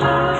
Bye.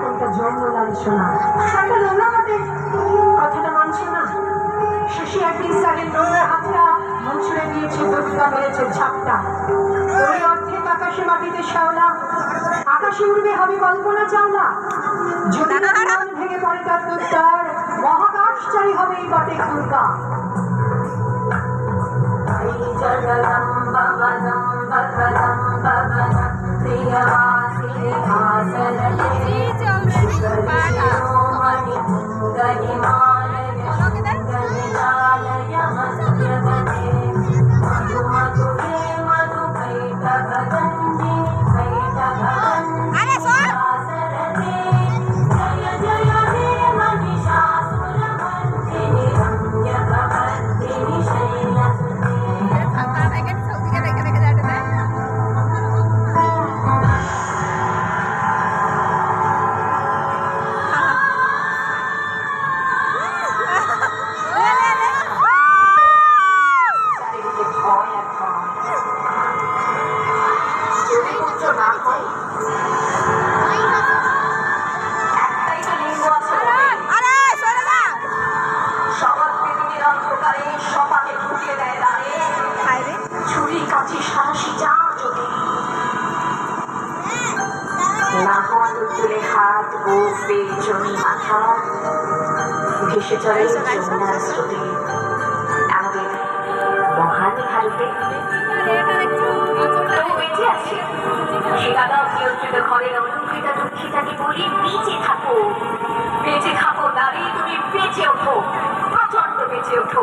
কোনটা কথাটা মানছে না শেষে একদিন স্যারের মেরেছে ঝাপটা। ওই অর্ধেক আকাশে মাটিতে শ্যাওলা আকাশে উড়বে হবে কল্পনা চাওলা। যদি ভেঙে পড়ে তার মহাকাশচারী হবে এই বটে ভেসে চলে যমুনার স্রোতে আমাদের মহান ভারতে বেঁচে আছে শিকাগো নিয়ন্ত্রিত ঘরের অলঙ্কৃত দুঃখিতাকে বলি, বেঁচে থাকো বেঁচে থাকো নারী তুমি বেঁচে ওঠো প্রচণ্ড বেঁচে ওঠো।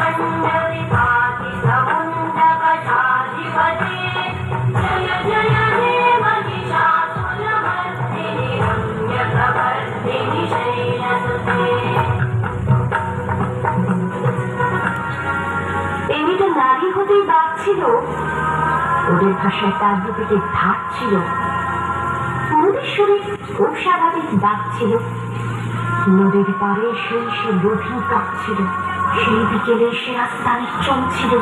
ওদের ভাষায় তার দুটিতে ধার ছিল। নদীর সুরে অস্বাভাবিক ডাক ছিল। নদীর পাড়ে সেই সে গভীর কাঁপছিল সেই বিকেলে সে রাস্তায় চলছিল।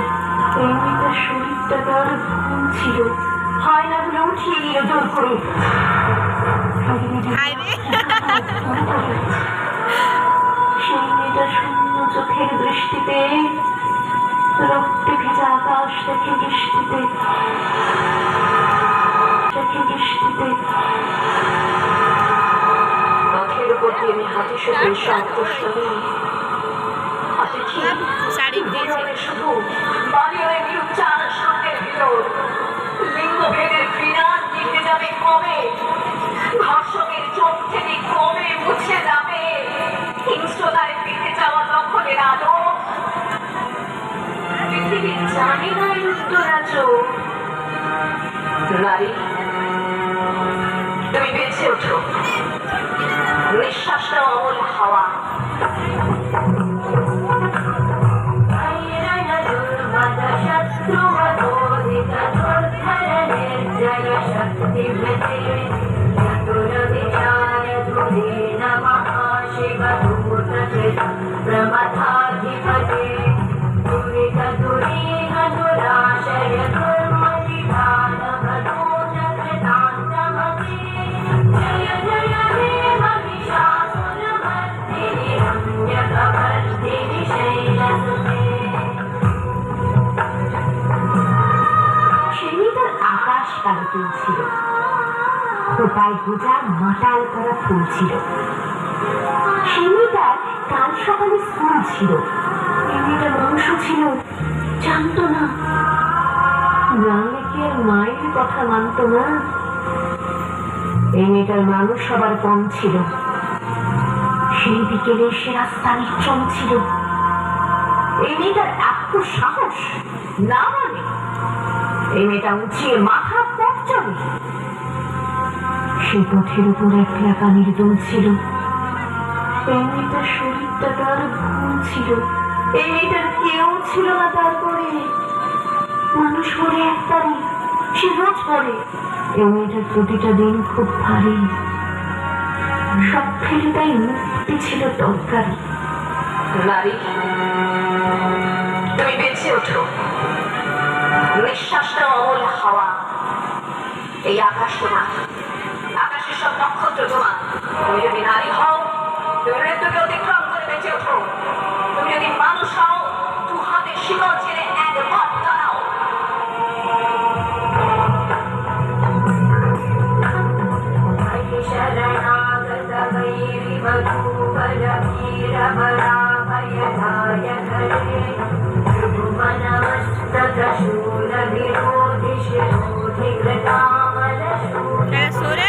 এই মেয়েটার শরীরটা তার ঘুম ছিল। হয় না বলে উঠিয়ে নিল জোর করে। সেই মেয়েটা শূন্য চোখের দৃষ্টিতে রক্তে ভেজা আকাশ দেখে দৃষ্টিতে দেখে দৃষ্টিতে পথের উপর দিয়ে আমি হাতে শুধু সন্তুষ্ট হই জানে না আছো নারী তুমি বেঁচে ওঠো। নিঃশ্বাসটা অমল হাওয়া। খোপায় গোজা মাটাল করা ফুল ছিল। কাল সকালে স্কুল ছিল। ছিল, জানতো না। জানলে মায়ের কথা মানতো না। মানুষ সবার কম ছিল। সেই বিকেলে সে রাস্তা নিশ্চল ছিল। এই মেয়েটার এত সাহস, না মানে। এই মেয়েটা উঁচিয়ে মাথা পথ সেই পথের উপর এক একা নির্দল ছিল। শরীরটা তার ভুল ছিল। কেউ ছিল না তারপরে। মানুষ এক তারিখ সে রোজ প্রতিটা দিন খুব ভারী? সব ফেলে তাই মুক্তি ছিল দরকারি নারী, তুমি বেঁচে ওঠো। নিঃশ্বাসটা অমল হাওয়া। এই আকাশ আকাশের সব নক্ষত্র তোমার তুমি যদি নারী হও তুমি মৃত্যুকে অতিক্রম করে বেঁচে ওঠো তুমি যদি মানুষ হও দু হাতে শিকল ছেড়ে এক পথ দাঁড়াও শূলবিরোধিশূলবিরোধিশূল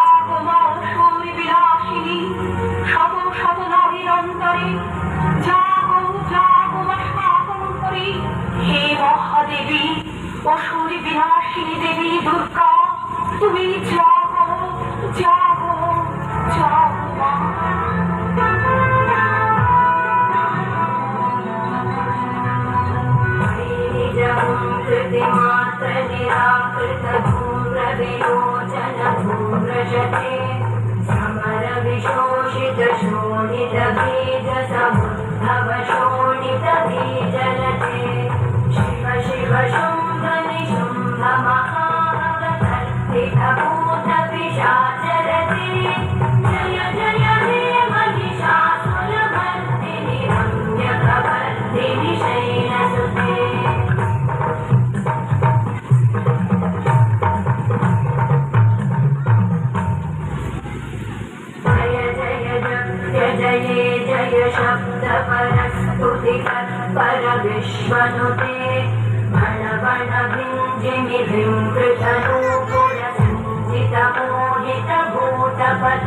তুমি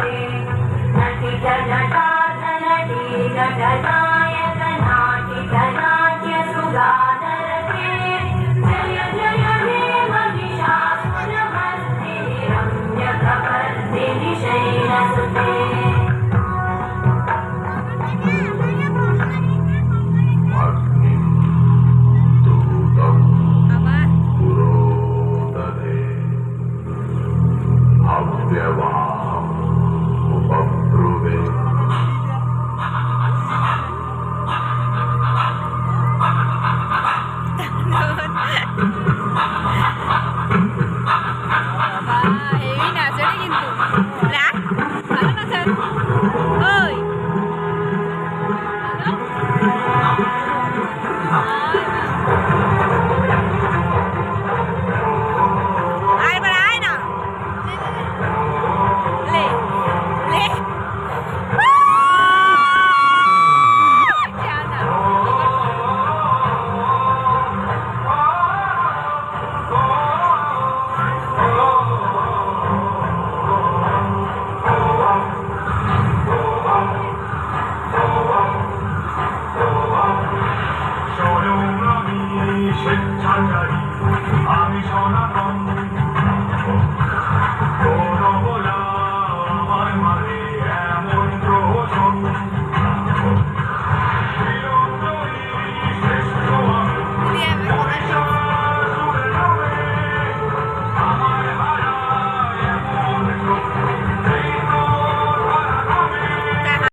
Thank you.